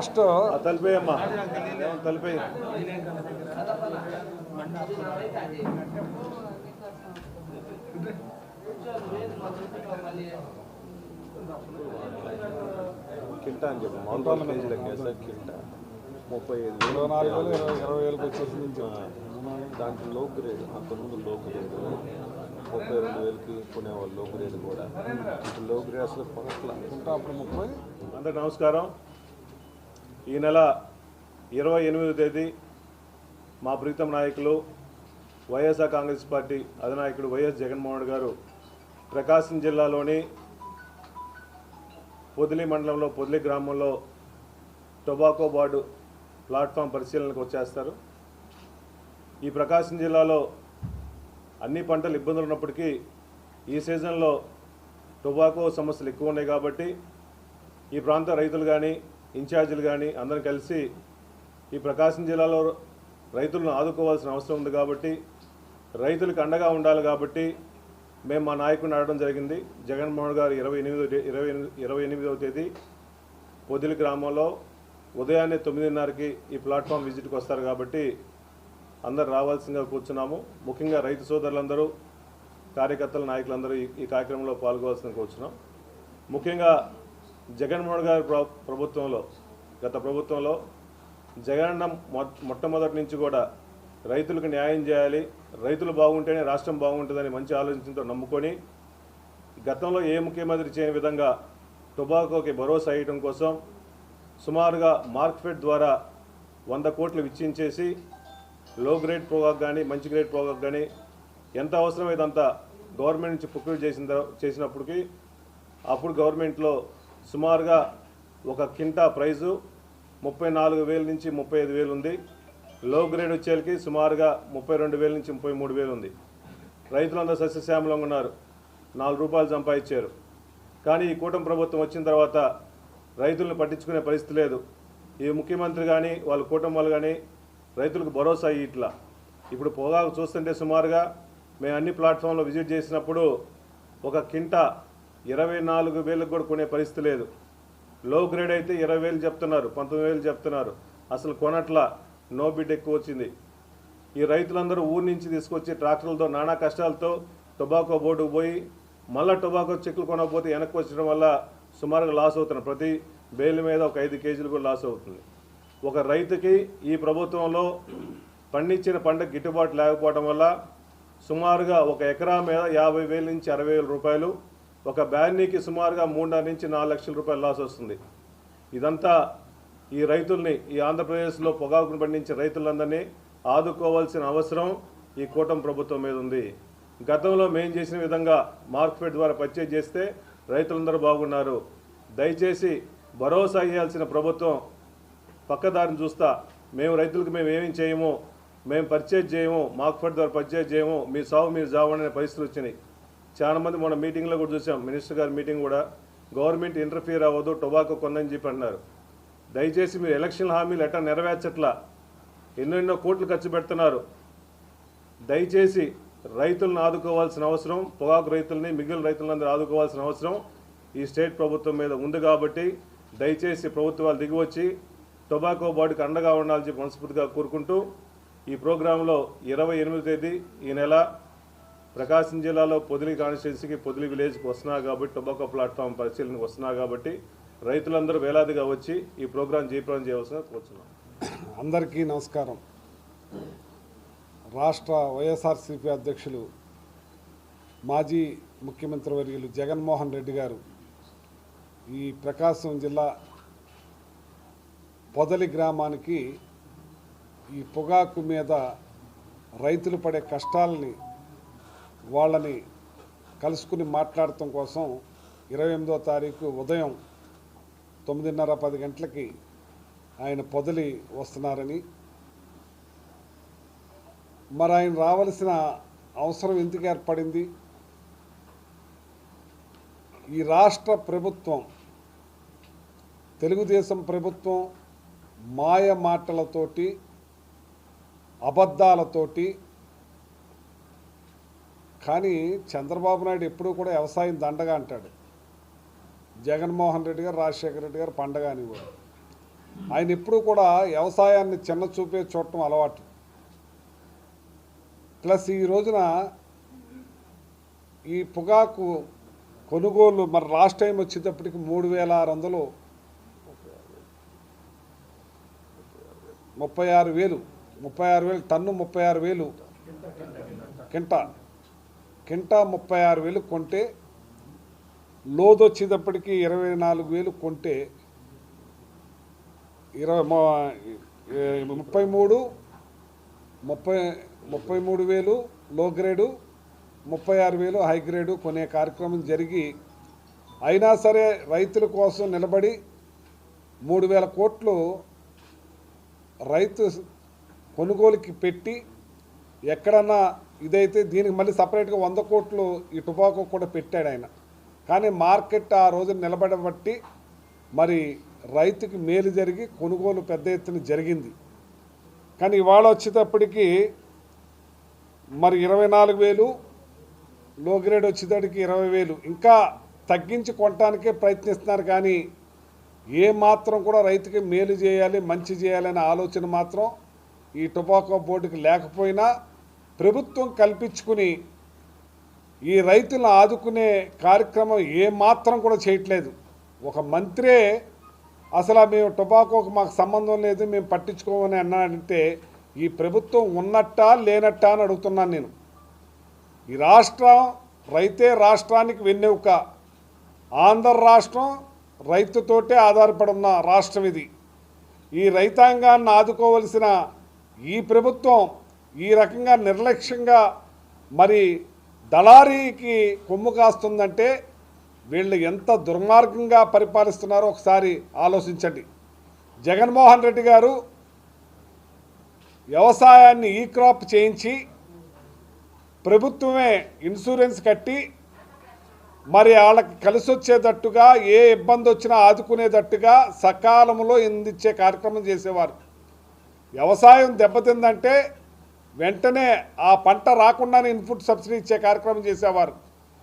First తలిపేయమ్మా. తలిపేయ. కింటా అని చెప్పు. కేజీలకి వేస్తే కింటా. ముప్పై ఐదు ఇరవై నాలుగు వేలు ఇరవై ఇరవై వేలకు వచ్చేసింది దాంట్లో లో గ్రేడ్ అంతకుముందు లో గ్రేడ్ ముప్పై రెండు వేలకి కొనేవాళ్ళు లో గ్రేడ్ కూడా. లో గ్రేడ్ అసలు కొనట్లా. చెప్తా అప్పుడు ముప్పై. అందరికి నమస్కారం. ఈ నెల ఇరవై ఎనిమిదో తేదీ మా ప్రీతం నాయకులు వైఎస్ఆర్ కాంగ్రెస్ పార్టీ అధినాయకుడు వైఎస్ జగన్మోహన్ గారు ప్రకాశం జిల్లాలోని పొదిలి మండలంలో పొదిలి గ్రామంలో టొబాకో బోర్డు ప్లాట్ఫామ్ పరిశీలనకు వచ్చేస్తారు. ఈ ప్రకాశం జిల్లాలో అన్ని పంటలు ఇబ్బందులు ఉన్నప్పటికీ ఈ సీజన్లో టొబాకో సమస్యలు ఎక్కువ ఉన్నాయి కాబట్టి ఈ ప్రాంత రైతులు కానీ ఇన్ఛార్జీలు కానీ అందరం కలిసి ఈ ప్రకాశం జిల్లాలో రైతులను ఆదుకోవాల్సిన అవసరం ఉంది కాబట్టి రైతులకు అండగా ఉండాలి కాబట్టి మేము మా నాయకుడిని అడగడం జరిగింది. జగన్మోహన్ గారు ఇరవై ఎనిమిదో ఇరవై ఇరవై ఎనిమిదవ తేదీ పొదిలి గ్రామంలో ఉదయాన్నే తొమ్మిదిన్నరకి ఈ ప్లాట్ఫామ్ విజిట్కి వస్తారు కాబట్టి అందరు రావాల్సిందిగా కూర్చున్నాము. ముఖ్యంగా రైతు సోదరులందరూ కార్యకర్తల నాయకులందరూ ఈ ఈ కార్యక్రమంలో పాల్గొవాల్సిందిగా కూర్చున్నాం. ముఖ్యంగా జగన్మోహన్ గారి ప్రభుత్వంలో గత ప్రభుత్వంలో జగనన్న మొ- మొట్టమొదటి నుంచి కూడా రైతులకు న్యాయం చేయాలి రైతులు బాగుంటేనే రాష్ట్రం బాగుంటుందని మంచి ఆలోచనతో నమ్ముకొని గతంలో ఏ ముఖ్యమంత్రి చేయని విధంగా టొబాకోకి భరోసా వేయడం కోసం సుమారుగా మార్క్ఫెడ్ ద్వారా వంద కోట్లు విచ్చించేసి లో గ్రేడ్ ప్రోగాక్ కానీ మంచి గ్రేడ్ ప్రోగాక్ కానీ ఎంత అవసరమైతే అంత గవర్నమెంట్ నుంచి ప్రొక్యూర్ చేసిన చేసినప్పటికీ అప్పుడు గవర్నమెంట్లో సుమారుగా ఒక కింటా ప్రైజు ముప్పై నాలుగు వేల నుంచి ముప్పై ఐదు వేలు ఉంది. లో గ్రేడ్ వచ్చేకి సుమారుగా ముప్పై రెండు వేల నుంచి ముప్పై మూడు వేలు ఉంది. రైతులందరూ సస్యశ్యామలంగా ఉన్నారు. నాలుగు రూపాయలు సంపాదించారు. కానీ ఈ కూటమి ప్రభుత్వం వచ్చిన తర్వాత రైతులను పట్టించుకునే పరిస్థితి లేదు. ఈ ముఖ్యమంత్రి కానీ వాళ్ళ కూటమి కానీ రైతులకు భరోసా ఇట్లా. ఇప్పుడు పొగాకు చూస్తుంటే సుమారుగా మేము అన్ని ప్లాట్ఫామ్లో విజిట్ చేసినప్పుడు ఒక కింటా ఇరవై నాలుగు వేలకు కూడా కొనే పరిస్థితి లేదు. లో గ్రేడ్ అయితే ఇరవై వేలు చెప్తున్నారు పంతొమ్మిది వేలు చెప్తున్నారు. అసలు కొనట్ల? నో బిడ్ ఎక్కువ వచ్చింది. ఈ రైతులందరూ ఊరి నుంచి తీసుకొచ్చి ట్రాక్టర్లతో నానా కష్టాలతో టొబాకో బోర్డుకు పోయి మళ్ళీ టొబాకో చెక్కులు కొనకపోతే వెనక్కి వచ్చడం వల్ల సుమారుగా లాస్ అవుతున్నారు. ప్రతి బేలు మీద ఒక ఐదు కేజీలు కూడా లాస్ అవుతుంది. ఒక రైతుకి ఈ ప్రభుత్వంలో పండించిన పంట గిట్టుబాటు లేకపోవడం వల్ల సుమారుగా ఒక ఎకరా మీద యాభై వేల నుంచి అరవై వేల రూపాయలు ఒక బ్యాన్నీకి సుమారుగా మూడున్నర నుంచి నాలుగు లక్షల రూపాయలు లాస్ వస్తుంది. ఇదంతా ఈ రైతుల్ని ఈ ఆంధ్రప్రదేశ్లో పొగాకును పండించే రైతులందరినీ ఆదుకోవాల్సిన అవసరం ఈ కూటమి ప్రభుత్వం మీద ఉంది. గతంలో మేము చేసిన విధంగా మార్కెట్ ద్వారా పర్చేజ్ చేస్తే రైతులందరూ బాగున్నారు. దయచేసి భరోసా ఇవ్వాల్సిన ప్రభుత్వం పక్కదారిని చూస్తా. మేము రైతులకు మేము ఏమేం చేయము మేము పర్చేజ్ చేయము మార్కెట్ ద్వారా పర్చేజ్ చేయము మీ సాగు మీరు జావనే పరిస్థితులు వచ్చినాయి. చాలా మంది మన మీటింగ్లో కూడా చూసాం. మినిస్టర్ గారి మీటింగ్ కూడా గవర్నమెంట్ ఇంటర్ఫియర్ అవ్వదు టొబాకో కొందని చెప్పి అన్నారు. దయచేసి మీరు ఎలక్షన్ హామీలు ఎట్లా నెరవేర్చట్లా? ఎన్నెన్నో కోట్లు ఖర్చు పెడుతున్నారు. దయచేసి రైతులను ఆదుకోవాల్సిన అవసరం పొగాకు రైతుల్ని మిగిలిన రైతులందరూ ఆదుకోవాల్సిన అవసరం ఈ స్టేట్ ప్రభుత్వం మీద ఉంది కాబట్టి దయచేసి ప్రభుత్వాలు దిగివచ్చి టొబాకో బాడీకి అండగా ఉండాలని చెప్పి మనస్ఫూర్తిగా కోరుకుంటూ ఈ ప్రోగ్రాంలో ఇరవై తేదీ ఈ నెల ప్రకాశం జిల్లాలో పొదిలి కాన్స్టిట్యున్సీకి పొదిలి విలేజ్కి వస్తున్నా కాబట్టి టొబాకో ప్లాట్ఫామ్ పరిశీలనకు వస్తున్నా కాబట్టి రైతులందరూ వేలాదిగా వచ్చి ఈ ప్రోగ్రాం జీప్రాం చేయవలసిన కోరుతున్నాం అందరికీ నమస్కారం. రాష్ట్ర వైఎస్ఆర్సీపీ అధ్యక్షులు మాజీ ముఖ్యమంత్రి వర్యులు జగన్మోహన్ రెడ్డి గారు ఈ ప్రకాశం జిల్లా పొదలి గ్రామానికి ఈ పొగాకు మీద రైతులు పడే కష్టాలని వాళ్ళని కలుసుకుని మాట్లాడటం కోసం ఇరవై ఎనిమిదో తారీఖు ఉదయం తొమ్మిదిన్నర పది గంటలకి ఆయన పొదలి వస్తున్నారని. మరి ఆయన రావలసిన అవసరం ఎందుకు ఏర్పడింది? ఈ రాష్ట్ర ప్రభుత్వం తెలుగుదేశం ప్రభుత్వం మాయ మాటలతోటి అబద్ధాలతోటి కానీ చంద్రబాబు నాయుడు ఎప్పుడూ కూడా వ్యవసాయం దండగా అంటాడు. జగన్మోహన్ రెడ్డి గారు రాజశేఖర రెడ్డి గారు పండగ అనేవారు. ఆయన ఎప్పుడూ కూడా వ్యవసాయాన్ని చిన్న చూపే చూడటం అలవాటు. ప్లస్ ఈ రోజున ఈ పొగాకు కొనుగోలు మరి లాస్ట్ టైం వచ్చేటప్పటికి మూడు వేల ఆరు వందలు ముప్పై ఆరు వేలు ముప్పై ఆరు వేలు టన్ను ముప్పై ఆరు వేలు. కింటా. కింటా ముప్పై ఆరు వేలు కొంటే లోదు వచ్చేటప్పటికి ఇరవై నాలుగు వేలు కొంటే ఇరవై ముప్పై మూడు ముప్పై ముప్పై మూడు వేలు లో గ్రేడు ముప్పై ఆరు వేలు హై గ్రేడు కొనే కార్యక్రమం జరిగి అయినా సరే రైతుల కోసం నిలబడి మూడు వేల కోట్లు రైతు కొనుగోలుకి పెట్టి ఎక్కడన్నా ఇదైతే దీనికి మళ్ళీ సపరేట్గా వంద కోట్లు ఈ టుబాకో కూడా పెట్టాడు ఆయన. కానీ మార్కెట్ ఆ రోజు నిలబడబట్టి మరి రైతుకి మేలు జరిగి కొనుగోలు పెద్ద ఎత్తున జరిగింది. కానీ ఇవాళ వచ్చేటప్పటికి మరి ఇరవై నాలుగు వేలు లో గ్రేడ్ వచ్చేటప్పటికి ఇరవై వేలు. ఇంకా తగ్గించి కొనటానికే ప్రయత్నిస్తున్నారు కానీ ఏ మాత్రం కూడా రైతుకి మేలు చేయాలి మంచి చేయాలనే ఆలోచన మాత్రం ఈ టొబాకో బోర్డుకి లేకపోయినా ప్రభుత్వం కల్పించుకుని ఈ రైతులను ఆదుకునే కార్యక్రమం ఏమాత్రం కూడా చేయట్లేదు. ఒక మంత్రే అసలు మేము టొబాకోకు మాకు సంబంధం లేదు మేము పట్టించుకోమని అన్నాడంటే ఈ ప్రభుత్వం ఉన్నట్టా లేనట్టా అని అడుగుతున్నాను నేను. ఈ రాష్ట్రం రైతే రాష్ట్రానికి వెన్నెవుక. ఆంధ్ర రాష్ట్రం రైతుతోటే ఆధారపడున్న రాష్ట్రం ఇది. ఈ రైతాంగాన్ని ఆదుకోవలసిన ఈ ప్రభుత్వం ఈ రకంగా నిర్లక్ష్యంగా మరి దళారీకి కొమ్ము కాస్తుందంటే వీళ్ళు ఎంత దుర్మార్గంగా పరిపాలిస్తున్నారో ఒకసారి ఆలోచించండి. జగన్మోహన్ రెడ్డి గారు వ్యవసాయాన్ని ఈ క్రాప్ చేయించి ప్రభుత్వమే ఇన్సూరెన్స్ కట్టి మరి వాళ్ళకి కలిసి వచ్చేటట్టుగా ఏ ఇబ్బంది వచ్చినా ఆదుకునేటట్టుగా సకాలంలో అందించే కార్యక్రమం చేసేవారు. వ్యవసాయం దెబ్బతిందంటే వెంటనే ఆ పంట రాకుండానే ఇన్పుట్ సబ్సిడీ ఇచ్చే కార్యక్రమం చేసేవారు.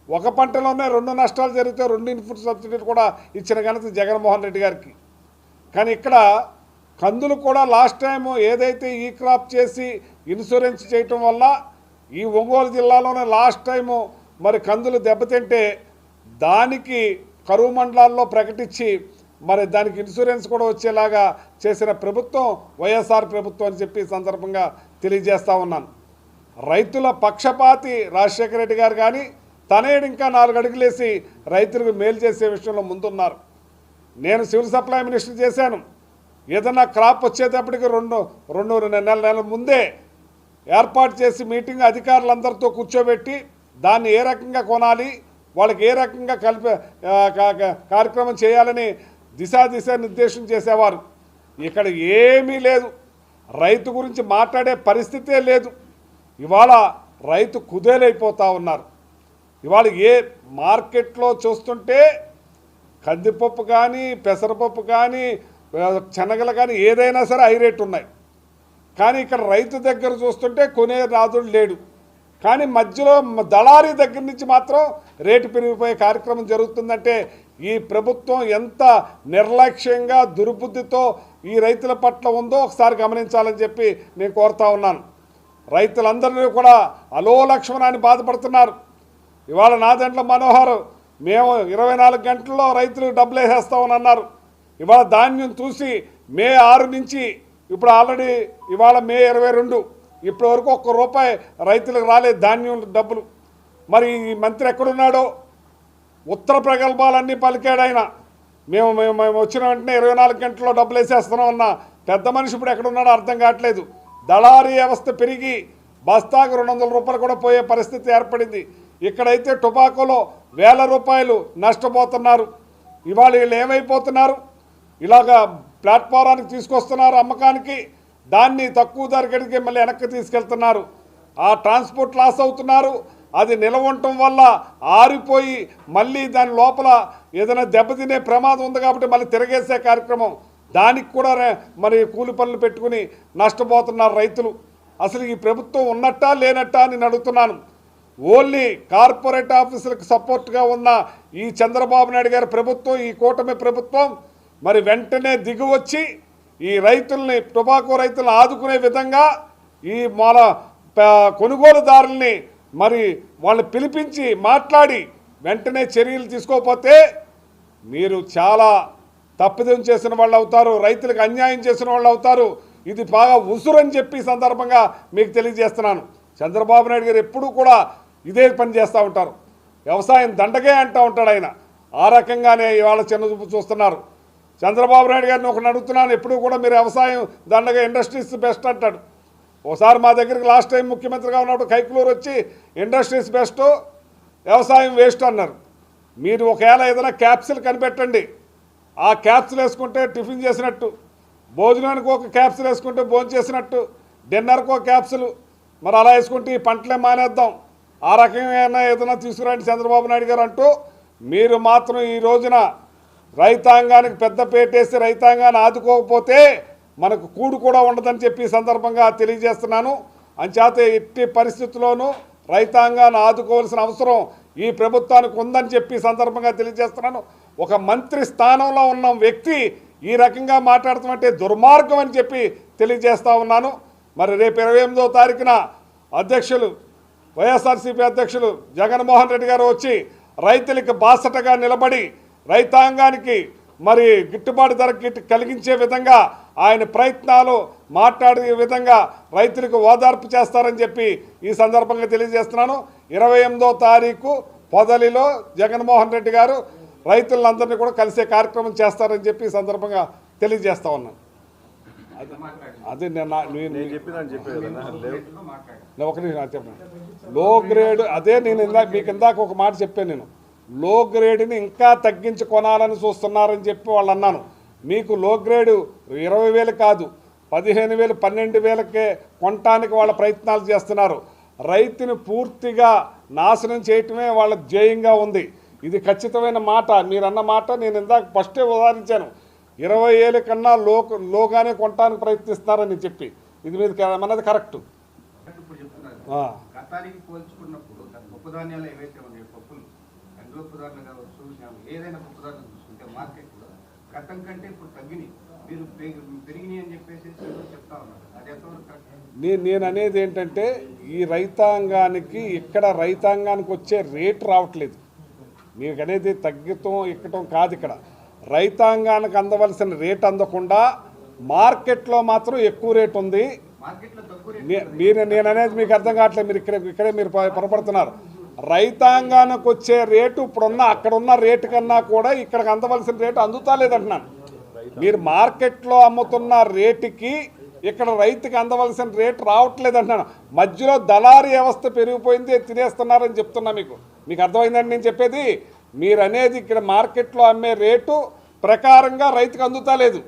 ఒక పంటలోనే రెండు నష్టాలు జరిగితే రెండు ఇన్పుట్ సబ్సిడీలు కూడా ఇచ్చిన ఘనత జగన్మోహన్ రెడ్డి గారికి. కానీ ఇక్కడ కందులు కూడా లాస్ట్ టైం ఏదైతే ఈ క్రాప్ చేసి ఇన్సూరెన్స్ చేయటం వల్ల ఈ ఒంగోలు జిల్లాలోనే లాస్ట్ టైము మరి కందులు దెబ్బతింటే దానికి కరువు మండలాల్లో ప్రకటించి మరి దానికి ఇన్సూరెన్స్ కూడా వచ్చేలాగా చేసిన ప్రభుత్వం వైఎస్ఆర్ ప్రభుత్వం అని చెప్పి సందర్భంగా తెలియజేస్తా ఉన్నాను. రైతుల పక్షపాతి రాజశేఖర రెడ్డి గారు కానీ తనేడు ఇంకా నాలుగు అడుగులేసి రైతులకు మేలు చేసే విషయంలో ముందున్నారు. నేను సివిల్ సప్లై మినిస్టర్ చేశాను. ఏదన్నా క్రాప్ వచ్చేటప్పటికి రెండు రెండు నెల నెలల ముందే ఏర్పాటు చేసి మీటింగ్ అధికారులందరితో కూర్చోబెట్టి దాన్ని ఏ రకంగా కొనాలి వాళ్ళకి ఏ రకంగా కలిపి కార్యక్రమం చేయాలని దిశా దిశ నిర్దేశం చేసేవారు. ఇక్కడ ఏమీ లేదు. రైతు గురించి మాట్లాడే పరిస్థితే లేదు. ఇవాళ రైతు కుదేలైపోతా ఉన్నారు. ఇవాళ ఏ మార్కెట్లో చూస్తుంటే కందిపప్పు కానీ పెసరపప్పు కానీ శనగలు కానీ ఏదైనా సరే హై రేట్ ఉన్నాయి. కానీ ఇక్కడ రైతు దగ్గర చూస్తుంటే కొనే రాజుడు లేడు. కానీ మధ్యలో దళారీ దగ్గర నుంచి మాత్రం రేటు పెరిగిపోయే కార్యక్రమం జరుగుతుందంటే ఈ ప్రభుత్వం ఎంత నిర్లక్ష్యంగా దుర్బుద్ధితో ఈ రైతుల పట్ల ఉందో ఒకసారి గమనించాలని చెప్పి నేను కోరుతా ఉన్నాను. రైతులందరినీ కూడా అలో లక్ష్మణాన్ని బాధపడుతున్నారు. ఇవాళ నా దాంట్లో మనోహర్ మేము ఇరవై నాలుగు గంటల్లో రైతులు డబ్బులు వేసేస్తామని అన్నారు. ఇవాళ ధాన్యం చూసి మే ఆరు నుంచి ఇప్పుడు ఆల్రెడీ ఇవాళ మే ఇరవై రెండు ఇప్పటి వరకు ఒక్క రూపాయి రైతులకు రాలేదు ధాన్యం డబ్బులు. మరి ఈ మంత్రి ఎక్కడున్నాడో? ఉత్తర ప్రగల్భాలన్నీ పలికాడు ఆయన. మేము మేము మేము వచ్చిన వెంటనే ఇరవై నాలుగు గంటల్లో డబ్బులు వేసేస్తున్నాం అన్న పెద్ద మనిషి ఇప్పుడు ఎక్కడున్నాడో అర్థం కావట్లేదు. దళారీ వ్యవస్థ పెరిగి బస్తాకు రెండు వందల రూపాయలు కూడా పోయే పరిస్థితి ఏర్పడింది. ఇక్కడైతే టొబాకోలో వేల రూపాయలు నష్టపోతున్నారు. ఇవాళ వీళ్ళు ఏమైపోతున్నారు? ఇలాగా ప్లాట్ఫారానికి తీసుకొస్తున్నారు అమ్మకానికి. దాన్ని తక్కువ ధరకడికి మళ్ళీ వెనక్కి తీసుకెళ్తున్నారు. ఆ ట్రాన్స్పోర్ట్ లాస్ అవుతున్నారు. అది నిలవ ఉండటం వల్ల ఆరిపోయి మళ్ళీ దాని లోపల ఏదైనా దెబ్బతినే ప్రమాదం ఉంది కాబట్టి మళ్ళీ తిరగేసే కార్యక్రమం. దానికి కూడా మరి కూలి పనులు పెట్టుకుని నష్టపోతున్నారు రైతులు. అసలు ఈ ప్రభుత్వం ఉన్నట్టా లేనట్టా అని అడుగుతున్నాను. ఓన్లీ కార్పొరేట్ ఆఫీసులకు సపోర్ట్గా ఉన్న ఈ చంద్రబాబు నాయుడు గారి ప్రభుత్వం ఈ కూటమి ప్రభుత్వం మరి వెంటనే దిగువచ్చి ఈ రైతుల్ని టొబాకో రైతులను ఆదుకునే విధంగా ఈ మన కొనుగోలుదారుల్ని మరి వాళ్ళు పిలిపించి మాట్లాడి వెంటనే చర్యలు తీసుకోకపోతే మీరు చాలా తప్పిదం చేసిన వాళ్ళు అవుతారు రైతులకు అన్యాయం చేసిన వాళ్ళు అవుతారు. ఇది బాగా ఉసురని చెప్పి సందర్భంగా మీకు తెలియజేస్తున్నాను. చంద్రబాబు నాయుడు గారు ఎప్పుడూ కూడా ఇదే పని చేస్తూ ఉంటారు. వ్యవసాయం దండగే అంటూ ఉంటాడు ఆయన. ఆ రకంగానే ఇవాళ చిన్నచూపు చూస్తున్నారు. చంద్రబాబు నాయుడు గారిని ఒకటి అడుగుతున్నాను ఎప్పుడూ కూడా మీరు వ్యవసాయం దండగా ఇండస్ట్రీస్ బెస్ట్ అంటాడు. ఒకసారి మా దగ్గరికి లాస్ట్ టైం ముఖ్యమంత్రిగా ఉన్నప్పుడు కైకులూరు వచ్చి ఇండస్ట్రీస్ బెస్ట్ వ్యవసాయం వేస్ట్ అన్నారు. మీరు ఒకవేళ ఏదైనా క్యాప్సిల్ కనిపెట్టండి. ఆ క్యాప్సిల్ వేసుకుంటే టిఫిన్ చేసినట్టు భోజనానికి ఒక క్యాప్సిల్ వేసుకుంటే భోజనం చేసినట్టు డిన్నర్కి ఒక క్యాప్సిల్. మరి అలా వేసుకుంటే ఈ పంటలే మానేద్దాం. ఆ రకమైన ఏదైనా తీసుకురండి చంద్రబాబు నాయుడు గారు అంటూ మీరు మాత్రం ఈ రోజున రైతాంగానికి పెద్ద పేటేసి రైతాంగాన్ని ఆదుకోకపోతే మనకు కూడు కూడా ఉండదని చెప్పి సందర్భంగా తెలియజేస్తున్నాను. అంచేత ఎట్టి పరిస్థితుల్లోనూ రైతాంగాన్ని ఆదుకోవాల్సిన అవసరం ఈ ప్రభుత్వానికి ఉందని చెప్పి సందర్భంగా తెలియజేస్తున్నాను. ఒక మంత్రి స్థానంలో ఉన్న వ్యక్తి ఈ రకంగా మాట్లాడుతామంటే దుర్మార్గం అని చెప్పి తెలియజేస్తూ ఉన్నాను. మరి రేపు ఇరవై ఎనిమిదో తారీఖున అధ్యక్షులు వైఎస్ఆర్సీపీ అధ్యక్షులు జగన్మోహన్ రెడ్డి గారు వచ్చి రైతులకు బాసటగా నిలబడి రైతాంగానికి మరి గిట్టుబాటు ధర కలిగించే విధంగా ఆయన ప్రయత్నాలు మాట్లాడే విధంగా రైతులకు ఓదార్పు చేస్తారని చెప్పి ఈ సందర్భంగా తెలియజేస్తున్నాను. ఇరవై ఎనిమిదో తారీఖు పొదలిలో జగన్మోహన్ రెడ్డి గారు రైతులందరినీ కూడా కలిసే కార్యక్రమం చేస్తారని చెప్పి ఈ సందర్భంగా తెలియజేస్తా ఉన్నాను. అదే నేను చెప్పాను ఒక చెప్పండి. లో గ్రేడ్ అదే నేను ఇందాక మీకు ఇందాక ఒక మాట చెప్పాను నేను. లో గ్రేడ్ని ఇంకా తగ్గించి కొనాలని చూస్తున్నారని చెప్పి వాళ్ళు అన్నాను. మీకు లో గ్రేడ్ ఇరవై వేలు కాదు పదిహేను వేలు పన్నెండు వేలకే కొనటానికి వాళ్ళ ప్రయత్నాలు చేస్తున్నారు. రైతుని పూర్తిగా నాశనం చేయటమే వాళ్ళ ధ్యేయంగా ఉంది. ఇది ఖచ్చితమైన మాట. మీరన్న మాట నేను ఇందాక ఫస్టే ఉదాహరించాను. ఇరవై ఏళ్ళ కన్నా లో లోగానే కొనటానికి ప్రయత్నిస్తున్నారని చెప్పి. ఇది మీరు అన్నది కరెక్ట్ ఏవైతే పప్పులు కావచ్చు ఏదైనా గతం కంటే ఇప్పుడు తగ్గినాయి. మీరు పెరిగి- పెరిగినాయి అని చెప్పేసి చెప్తా ఉన్నారు. అది ఎంతవరకు నేను నేను అనేది ఏంటంటే ఈ రైతాంగానికి ఇక్కడ రైతాంగానికి వచ్చే రేటు రావట్లేదు. మీకు అనేది తగ్గటం ఎక్కటం కాదు ఇక్కడ. రైతాంగానికి అందవలసిన రేట్ అందకుండా మార్కెట్లో మాత్రం ఎక్కువ రేట్ ఉంది. మీరు నేను అనేది మీకు అర్థం కావట్లేదు. మీరు ఇక్కడ ఇక్కడే మీరు పొరపడుతున్నారు. రైతాంగానికి వచ్చే రేటు ఇప్పుడున్న అక్కడ ఉన్న రేటు కన్నా కూడా ఇక్కడికి అందవలసిన రేటు అందుతాలేదంటున్నాను మీరు మార్కెట్లో అమ్ముతున్న రేటుకి ఇక్కడ రైతుకి అందవలసిన రేటు రావట్లేదంటున్నాను. మధ్యలో దళారీ వ్యవస్థ పెరిగిపోయింది తినేస్తున్నారని చెప్తున్నా మీకు. మీకు అర్థమైందండి నేను చెప్పేది? మీరు అనేది ఇక్కడ మార్కెట్లో అమ్మే రేటు ప్రకారంగా రైతుకు అందుతాలేదు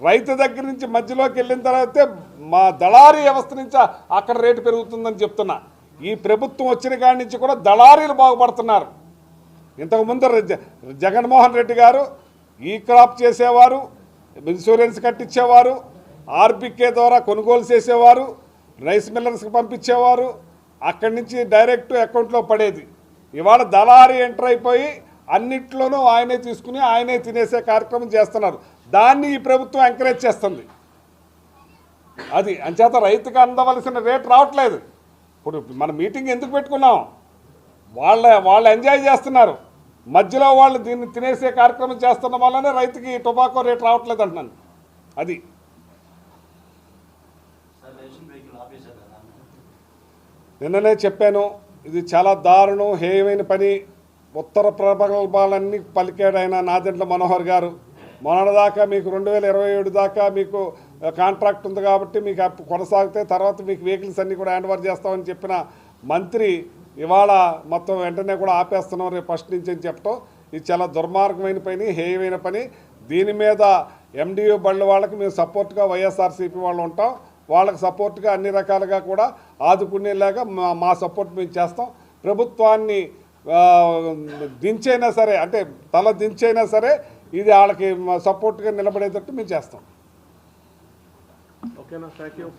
రైతు దగ్గర నుంచి మధ్యలోకి వెళ్ళిన తర్వాతే మా దళారీ వ్యవస్థ నుంచి అక్కడ రేటు పెరుగుతుందని చెప్తున్నా. ఈ ప్రభుత్వం వచ్చిన కాడి నుంచి కూడా దళారీలు బాగుపడుతున్నారు. ఇంతకుముందు జగన్మోహన్ రెడ్డి గారు ఈ క్రాప్ చేసేవారు ఇన్సూరెన్స్ కట్టించేవారు ఆర్బికే ద్వారా కొనుగోలు చేసేవారు రైస్ మిల్లర్స్కి పంపించేవారు అక్కడి నుంచి డైరెక్ట్ అకౌంట్లో పడేది. ఇవాళ దళారీ ఎంటర్ అయిపోయి అన్నిట్లోనూ ఆయనే తీసుకుని ఆయనే తినేసే కార్యక్రమం చేస్తున్నారు. దాన్ని ఈ ప్రభుత్వం ఎంకరేజ్ చేస్తుంది. అది అంచేత రైతుకు అందవలసిన రేటు రావట్లేదు. ఇప్పుడు మన మీటింగ్ ఎందుకు పెట్టుకున్నాం? వాళ్ళ వాళ్ళు ఎంజాయ్ చేస్తున్నారు. మధ్యలో వాళ్ళు దీన్ని తినేసే కార్యక్రమం చేస్తున్న వల్లనే రైతుకి టొబాకో రేట్ రావట్లేదు అంటున్నాను. అది. నిన్ననే చెప్పాను ఇది చాలా దారుణం హేయమైన పని. ఉత్తర ప్రగల్భాలన్నీ పలికాడు ఆయన నాదెండ్ల మనోహర్ గారు. మొన్నటిదాకా మీకు రెండు వేల ఇరవై ఏడు దాకా మీకు కాంట్రాక్ట్ ఉంది కాబట్టి మీకు కొనసాగితే తర్వాత మీకు వెహికల్స్ అన్నీ కూడా హ్యాండ్ ఓవర్ చేస్తామని చెప్పిన మంత్రి ఇవాళ మొత్తం వెంటనే కూడా ఆపేస్తున్నాం రేపు ఫస్ట్ నుంచి అని చెప్పడం ఇది చాలా దుర్మార్గమైన పని హేయమైన పని. దీని మీద ఎండియూ బళ్ళ వాళ్ళకి మేము సపోర్ట్గా వైఎస్ఆర్సీపీ వాళ్ళు ఉంటాం. వాళ్ళకి సపోర్ట్గా అన్ని రకాలుగా కూడా ఆదుకునేలాగా మా మా సపోర్ట్ మేము చేస్తాం. ప్రభుత్వాన్ని దించైనా సరే అంటే తల దించైనా సరే ఇది వాళ్ళకి సపోర్ట్గా నిలబడేటట్టు మేము చేస్తాం. Okay, no, thank you.